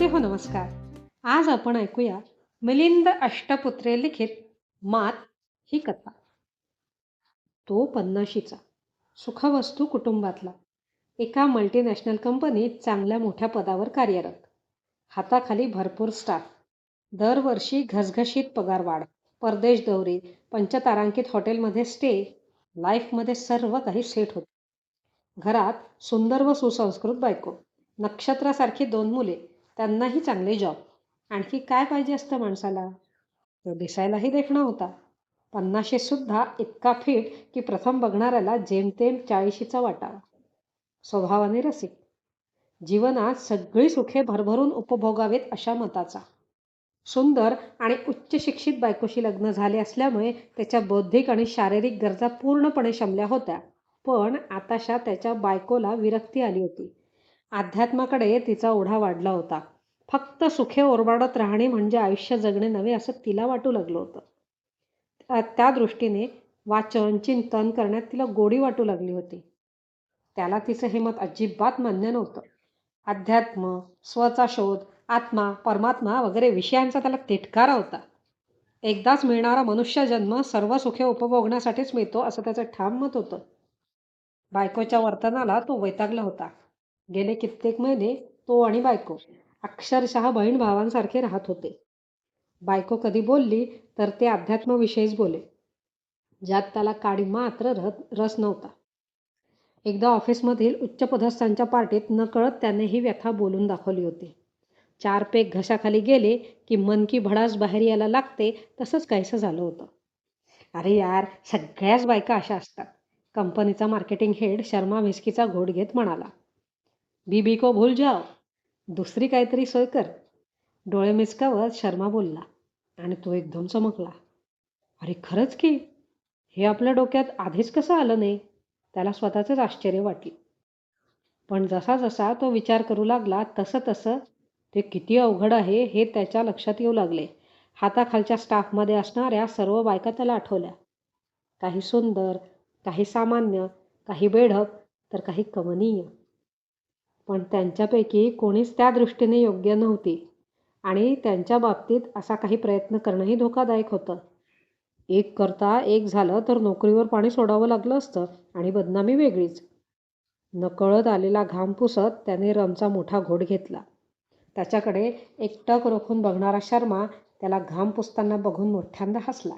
श्रोते हो नमस्कार. आज आपण ऐकूया मिलिंद अष्टपुत्रे लिखित मात ही कथा. तो पन्नाशीचा सुखवस्तू कुटुंबातला एका मल्टीनॅशनल कंपनीत चांगल्या मोठ्या पदावर कार्यरत. हाताखाली भरपूर स्टाफ दरवर्षी घसघशीत पगारवाढ परदेश दौरे पंचतारांकित हॉटेलमध्ये स्टे लाईफमध्ये सर्व काही सेट होते. घरात सुंदर व सुसंस्कृत बायको. नक्षत्रासारखी दोन मुले. त्यांनाही चांगले जॉब आणखी काय पाहिजे असतं माणसाला? तो दिसायलाही देखणा होता. पन्नाशीसुद्धा इतका फिट की प्रथम बघणाऱ्याला जेमतेम चाळीशीचा वाटावा स्वभावाने रसिक. जीवनात सगळी सुखे भरभरून उपभोगावेत अशा मताचा. सुंदर आणि उच्च शिक्षित बायकोशी लग्न झाले असल्यामुळे त्याच्या बौद्धिक आणि शारीरिक गरजा पूर्णपणे शमल्या होत्या. पण आताशा त्याच्या बायकोला विरक्ती आली होती. अध्यात्माकडे तिचा ओढा वाढला होता. फक्त सुखे ओरबाडत राहणे म्हणजे आयुष्य जगणे नव्हे असं तिला वाटू लागलं होतं. त्या दृष्टीने वाचन चिंतन करण्यात तिला गोडी वाटू लागली होती. त्याला तिचं हे मत अजिबात मान्य नव्हतं. अध्यात्म स्वचा शोध आत्मा परमात्मा वगैरे विषयांचा त्याला तिटकारा होता. एकदाच मिळणारा मनुष्य जन्म सर्व सुखे उपभोगण्यासाठीच मिळतो असं त्याचं ठाम मत होतं. बायकोच्या वर्तनाला तो वैतागला होता. गेले कित्येक महिने तो आणि बायको अक्षरशः बहीण भावांसारखे राहत होते. बायको कधी बोलली तर ते अध्यात्माविषयीच बोले. ज्यात त्याला काडी मात्र रस नव्हता. एकदा ऑफिसमधील उच्चपदस्थांच्या पार्टीत नकळत त्याने ही व्यथा बोलून दाखवली होती. चार पेक घशाखाली गेले की मन की भडास बाहेर यायला लागते तसंच काहीसं झालं होतं. अरे यार सगळ्याच बायका अशा असतात. कंपनीचा मार्केटिंग हेड शर्मा व्हिस्कीचा घोट घेत म्हणाला. बीबी को भूल जाओ। दुसरी काहीतरी सोय कर। डोळे मिचकावत शर्मा बोलला आणि तो एकदम चमकला. अरे खरंच की? हे आपल्या डोक्यात आधीच कसं आलं नाही? त्याला स्वतःचंच आश्चर्य वाटले. पण जसा जसा तो विचार करू लागला तसं तसं ते किती अवघड आहे हे त्याच्या लक्षात येऊ लागले. हाताखालच्या स्टाफमध्ये असणाऱ्या सर्व बायका त्याला आठवल्या. काही सुंदर काही सामान्य काही बेढप तर काही कमनीय. पण त्यांच्यापैकी कोणीच त्या दृष्टीने योग्य नव्हती. आणि त्यांच्या बाबतीत असा काही प्रयत्न करणंही धोकादायक होतं. एक करता एक झालं तर नोकरीवर पाणी सोडावं लागलं असतं आणि बदनामी वेगळीच. नकळत आलेला घाम पुसत त्याने रमचा मोठा घोट घेतला. त्याच्याकडे एकटक रोखून बघणारा शर्मा त्याला घाम पुसताना बघून मोठ्यांदा हसला.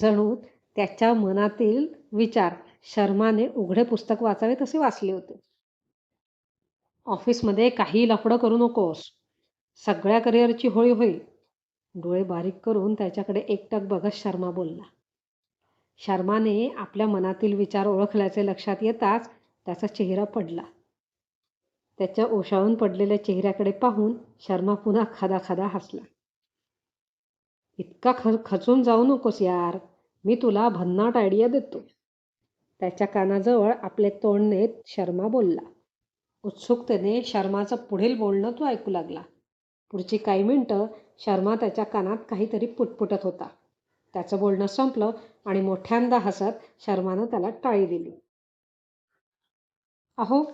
जणू त्याच्या मनातील विचार शर्माने उघडे पुस्तक वाचावे तसे वाचले होते. ऑफिसमध्ये काही लफडं करू नकोस. सगळ्या करिअरची होळी होईल. डोळे बारीक करून त्याच्याकडे एकटक बघत शर्मा बोलला. शर्माने आपल्या मनातील विचार ओळखल्याचे लक्षात येताच त्याचा चेहरा पडला. त्याच्या ओशाळून पडलेल्या चेहऱ्याकडे पाहून शर्मा पुन्हा खादा खादा हसला. इतका ख खचून जाऊ नकोस यार. मी तुला भन्नाट आयडिया देतो. त्याच्या कानाजवळ आपले तोंड नेत शर्मा बोलला. उत्सुकतेने शर्माचं पुढील बोलणं तो ऐकू लागला. पुढची काही मिनटं शर्मा त्याच्या कानात काहीतरी पुटपुटत होता. त्याचं बोलणं संपलं आणि मोठ्यांदा हसत शर्मानं त्याला टाळी दिली. अहो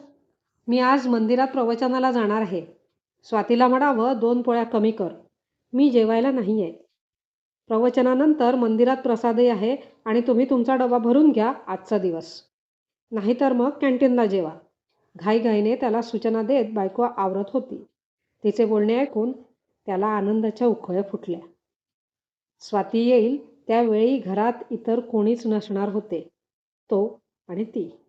मी आज मंदिरात प्रवचनाला जाणार आहे. स्वातीला म्हणावं दोन पोळ्या कमी कर. मी जेवायला नाही आहे. प्रवचनानंतर मंदिरात प्रसादही आहे आणि तुम्ही तुमचा डबा भरून घ्या आजचा दिवस. नाहीतर मग कॅन्टीनला जेवा. घाईघाईने त्याला सूचना देत बायको आवरत होती. तिचे बोलणे ऐकून त्याला आनंदाच्या उखळ्या फुटल्या. स्वाती येईल त्यावेळी घरात इतर कोणीच नसणार होते. तो आणि ती.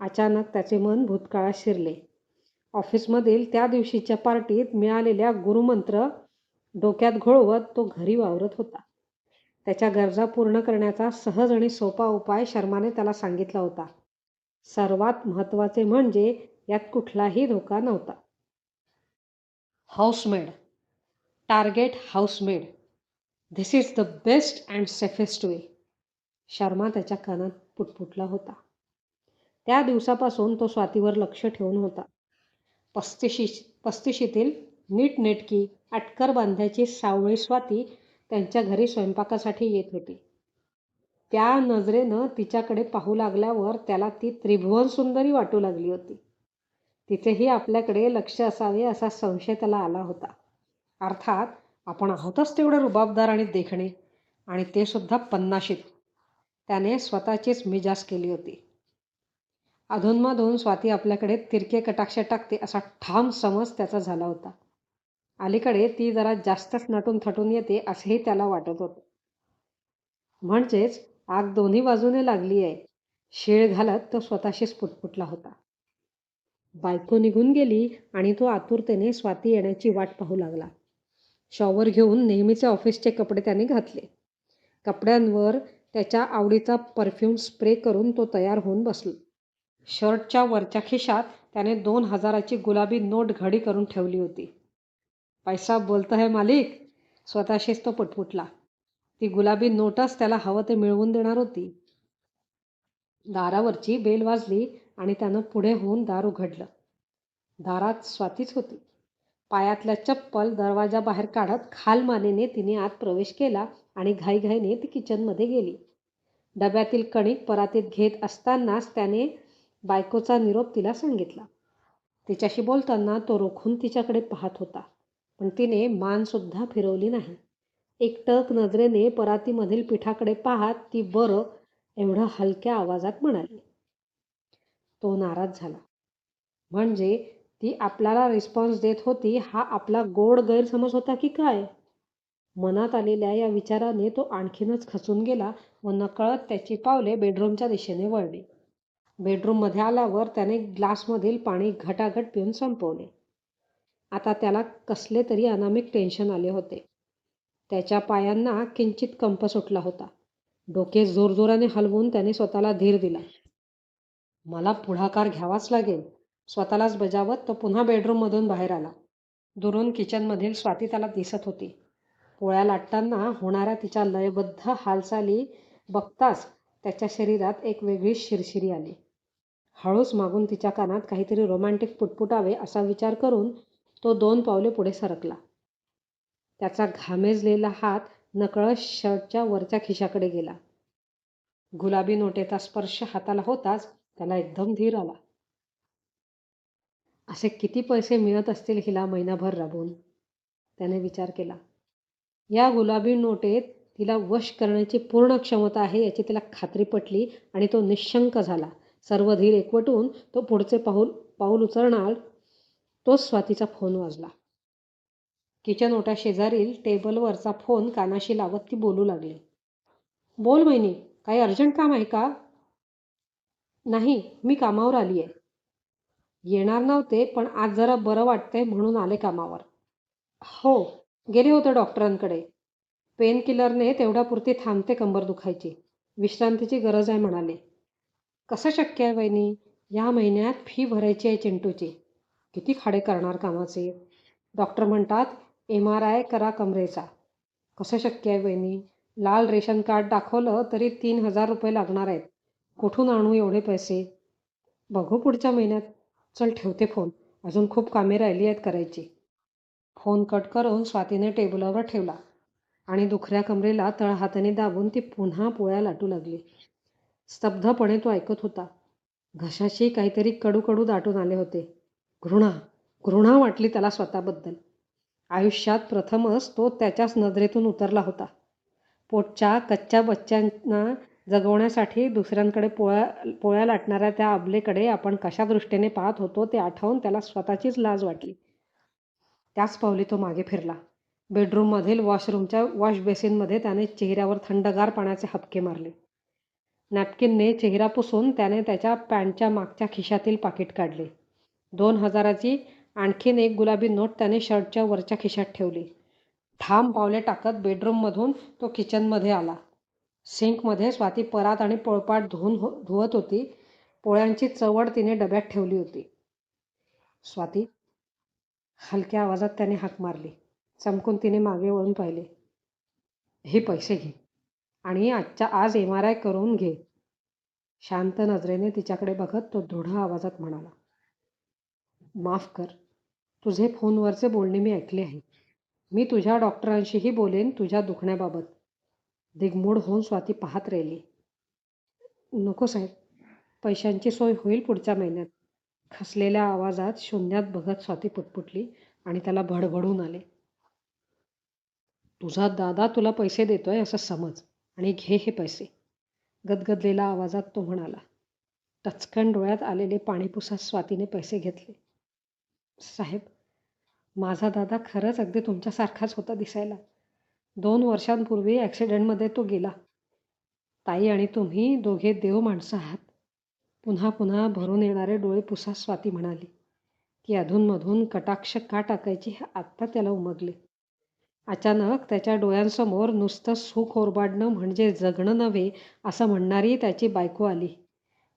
अचानक त्याचे मन भूतकाळात शिरले. ऑफिसमधील त्या दिवशीच्या पार्टीत मिळालेल्या गुरुमंत्र डोक्यात घोळवत तो घरी वावरत होता. त्याच्या गरजा पूर्ण करण्याचा सहज आणि सोपा उपाय शर्माने त्याला सांगितला होता. सर्वात महत्त्वाचे म्हणजे यात कुठलाही धोका नव्हता. Housemaid target housemaid this is the best and safest way Sharma त्याच्या कानात पुटपुटला होता. त्या दिवसापासून तो स्वातीवर लक्ष ठेवून होता. पस्तिशी पस्तिशीतील नीटनेटकी अटकर बांध्याची सावळी स्वाती त्यांच्या घरी स्वयंपाकासाठी येत होती. त्या नजरेनं तिच्याकडे पाहू लागल्यावर त्याला ती त्रिभुवन सुंदरी वाटू लागली होती. तिथेही आपल्याकडे लक्ष असावे असा संशय त्याला आला होता. अर्थात आपण आहोतच तेवढे रुबाबदार आणि देखणे आणि ते सुद्धा पन्नाशीत. त्याने स्वतःचीच मिजास केली होती. अधूनमधून स्वाती आपल्याकडे तिरके कटाक्ष टाकते असा ठाम समज त्याचा झाला होता. अलीकडे ती जरा जास्तच नटून थटून येते असेही त्याला वाटत होतं. म्हणजेच आग दोन्ही बाजूने लागली आहे. शेळ घालत तो स्वतःशीच पुटपुटला होता. बायको निघून गेली आणि तो आतुरतेने स्वाती येण्याची वाट पाहू लागला. शॉवर घेऊन नेहमीचे ऑफिसचे कपडे त्याने घातले. कपड्यांवर त्याच्या आवडीचा परफ्यूम स्प्रे करून तो तयार होऊन बसला. शर्टच्या वरच्या खिशात त्याने दोन हजाराची गुलाबी नोट घडी करून ठेवली होती. पैसा बोलत आहे मालिक. स्वतःशीच तो पुटपुटला. ती गुलाबी नोटच त्याला हवं ते मिळवून देणार होती. दारावरची बेल वाजली आणि त्यानं पुढे होऊन दार उघडलं. दारात स्वातीच होती. पायातल्या चप्पल दरवाजाबाहेर काढत खालमानेने तिने आत प्रवेश केला आणि घाईघाईने ती किचनमध्ये गेली. डब्यातील कणिक परातीत घेत असतानाच त्याने बायकोचा निरोप तिला सांगितला. तिच्याशी बोलताना तो रोखून तिच्याकडे पाहत होता. पण तिने मानसुद्धा फिरवली नाही. एकटक नजरेने परातीमधील पिठाकडे पाहत ती बरं एवढं हलक्या आवाजात म्हणाली. तो नाराज झाला. म्हणजे ती आपल्याला रिस्पॉन्स देत होती हा आपला गोड गैरसमज होता की काय? मनात आलेल्या या विचाराने तो आणखीनच खचून गेला व नकळत त्याची पावले बेडरूमच्या दिशेने वळली. बेडरूममध्ये आल्यावर त्याने ग्लासमधील पाणी घटाघट पिऊन संपवले. आता त्याला कसले तरी अनामिक टेन्शन आले होते. त्याच्या पायांना किंचित कंप सुटला होता. डोके जोरजोराने हलवून त्याने स्वतःला धीर दिला. मला पुढाकार घ्यावाच लागेल. स्वतःलाच बजावत तो पुन्हा बेडरूममधून बाहेर आला. दुरून किचनमधील स्वाती त्याला दिसत होती. पोळ्या लाटताना होणाऱ्या तिच्या लयबद्ध हालचाली बघताच त्याच्या शरीरात एक वेगळी शिरशिरी आली. हळूच मागून तिच्या कानात काहीतरी रोमॅन्टिक पुटपुटावे असा विचार करून तो दोन पावले पुढे सरकला. त्याचा घामेजलेला हात नकळत शर्टच्या वरच्या खिशाकडे गेला. गुलाबी नोटेचा स्पर्श हाताला होताच त्याला एकदम धीर आला. असे किती पैसे मिळत असतील हिला महिनाभर राबून त्याने विचार केला. या गुलाबी नोटेत तिला वश करण्याची पूर्ण क्षमता आहे याची तिला खात्री पटली आणि तो निशंक झाला. सर्व धीर एकवटून तो पुढचे पाऊल पाऊल उचलणार तोच स्वातीचा फोन वाजला. किचन ओट्या शेजारील टेबलवरचा फोन कानाशी लावत ती बोलू लागली. बोल बहिणी काही अर्जंट काम आहे का? नाही मी कामावर आली आहे येणार नव्हते पण आज जरा बरं वाटतंय म्हणून आले कामावर. हो गेले होते डॉक्टरांकडे. पेन किलरने तेवढ्यापुरती थांबते कंबर दुखायची. विश्रांतीची गरज आहे म्हणाले. कसं शक्य आहे वहिनी या महिन्यात फी भरायची आहे चिंटूची. किती खाडे करणार कामाचे? डॉक्टर म्हणतात एम आर आय करा कमरेचा. कसं शक्य आहे बहिणी? लाल रेशन कार्ड दाखवलं तरी तीन हजार रुपये लागणार आहेत. कुठून आणू एवढे पैसे? बघू पुढच्या महिन्यात. चल ठेवते फोन. अजून खूप कामे राहिली आहेत करायची. फोन कट करून स्वातीने टेबलावर ठेवला. आणि दुखऱ्या कमरेला तळहाताने दाबून ती पुन्हा पोळ्या लाटू लागली. स्तब्धपणे तो ऐकत होता. घशाशी काहीतरी कडू कडू दाटून आले होते. घृणा. घृणा वाटली त्याला स्वतःबद्दल. आयुष्यात प्रथमच तो त्याच्याच नजरेतून उतरला होता. पोटच्या कच्च्या बच्च्यांना जगवण्यासाठी दुसऱ्यांकडे पोळ्या पोळ्या लाटणाऱ्या त्या अबलेकडे आपण कशा दृष्टीने पाहत होतो ते आठवून त्याला स्वतःचीच लाज वाटली. त्याच पावली तो मागे फिरला. बेडरूममधील वॉशरूमच्या वॉश बेसिनमध्ये त्याने चेहऱ्यावर थंडगार पाण्याचे हपके मारले. नॅपकिनने चेहरा पुसून त्याने त्याच्या पॅन्टच्या मागच्या खिशातील पाकिट काढले. दोन हजाराची आणखीन एक गुलाबी नोट त्याने शर्टच्या वरच्या खिशात ठेवली. ठाम पावले टाकत बेडरूममधून तो किचनमध्ये आला. सिंकमध्ये स्वाती परात आणि पोळपाट धुवून हो धुवत होती. पोळ्यांची चवड तिने डब्यात ठेवली होती. स्वाती हलक्या आवाजात त्याने हाक मारली. चमकून तिने मागे वळून पाहिले. हे पैसे घे आणि आजच्या आज एम आर आय करून घे. शांत नजरेने तिच्याकडे बघत तो दृढ आवाजात म्हणाला. माफ कर. तुझे फोनवरचे बोलणे मी ऐकले आहे. मी तुझ्या डॉक्टरांशीही बोलेन तुझ्या दुखण्याबाबत. दिगमूड होऊन स्वाती पाहत राहिली. नको साहेब पैशांची सोय होईल पुढच्या महिन्यात. खसलेल्या आवाजात शून्यात बघत स्वाती पुटपुटली आणि त्याला भडभडून आले. तुझा दादा तुला पैसे देतोय असं समज आणि घे हे पैसे. गदगदलेल्या आवाजात तो म्हणाला. टचकन डोळ्यात आलेले पाणीपुसात स्वातीने पैसे घेतले. साहेब माझा दादा खरंच अगदी तुमच्यासारखाच होता दिसायला. दोन वर्षांपूर्वी ॲक्सिडेंटमध्ये तो गेला. ताई आणि तुम्ही दोघे देव माणसं आहात. पुन्हा पुन्हा भरून येणारे डोळे पुसा स्वाती म्हणाली ती अधूनमधून कटाक्ष का टाकायची हे आत्ता त्याला उमगले. अचानक त्याच्या डोळ्यांसमोर नुसतं सुख ओरबाडणं म्हणजे जगणं नव्हे असं म्हणणारी त्याची बायको आली.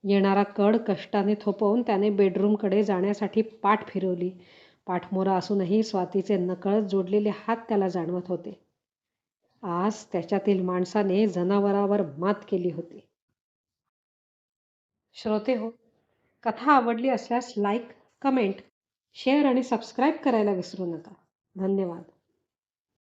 येणारा कड कष्टाने थोपवून त्याने बेडरूमकडे जाण्यासाठी पाठ फिरवली. पाठमोरा असूनही स्वातीचे नकळत जोडलेले हात त्याला जाणवत होते. आज त्याच्यातील माणसाने जनावरावर मात केली होती. श्रोते हो कथा आवडली असल्यास लाईक कमेंट शेअर आणि सबस्क्राईब करायला विसरू नका. धन्यवाद.